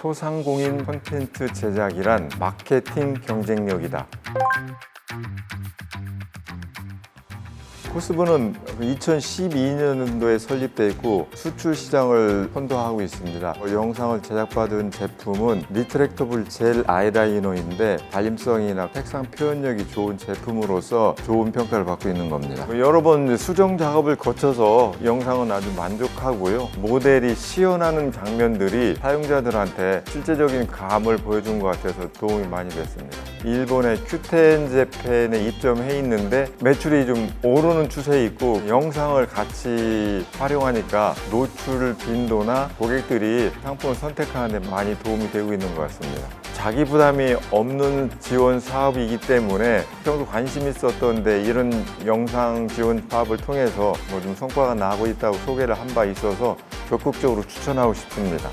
소상공인 콘텐츠 제작이란 마케팅 경쟁력이다. 코스브는 2012년도에 설립돼 있고 수출 시장을 선도하고 있습니다. 어, 영상을 제작받은 제품은 리트랙터블 젤 아이라이너인데 발림성이나 색상 표현력이 좋은 제품으로서 좋은 평가를 받고 있는 겁니다. 어, 여러 번 수정 작업을 거쳐서 영상은 아주 만족하고요. 모델이 시연하는 장면들이 사용자들한테 실제적인 감을 보여준 것 같아서 도움이 많이 됐습니다. 일본의 큐텐 재팬에 입점해 있는데 매출이 좀 오르는 추세에 있고 영상을 같이 활용하니까 노출 빈도나 고객들이 상품을 선택하는 데 많이 도움이 되고 있는 것 같습니다. 자기 부담이 없는 지원 사업이기 때문에 평소 관심 있었던데 이런 영상 지원 사업을 통해서 뭐 좀 성과가 나고 있다고 소개를 한 바 있어서 적극적으로 추천하고 싶습니다.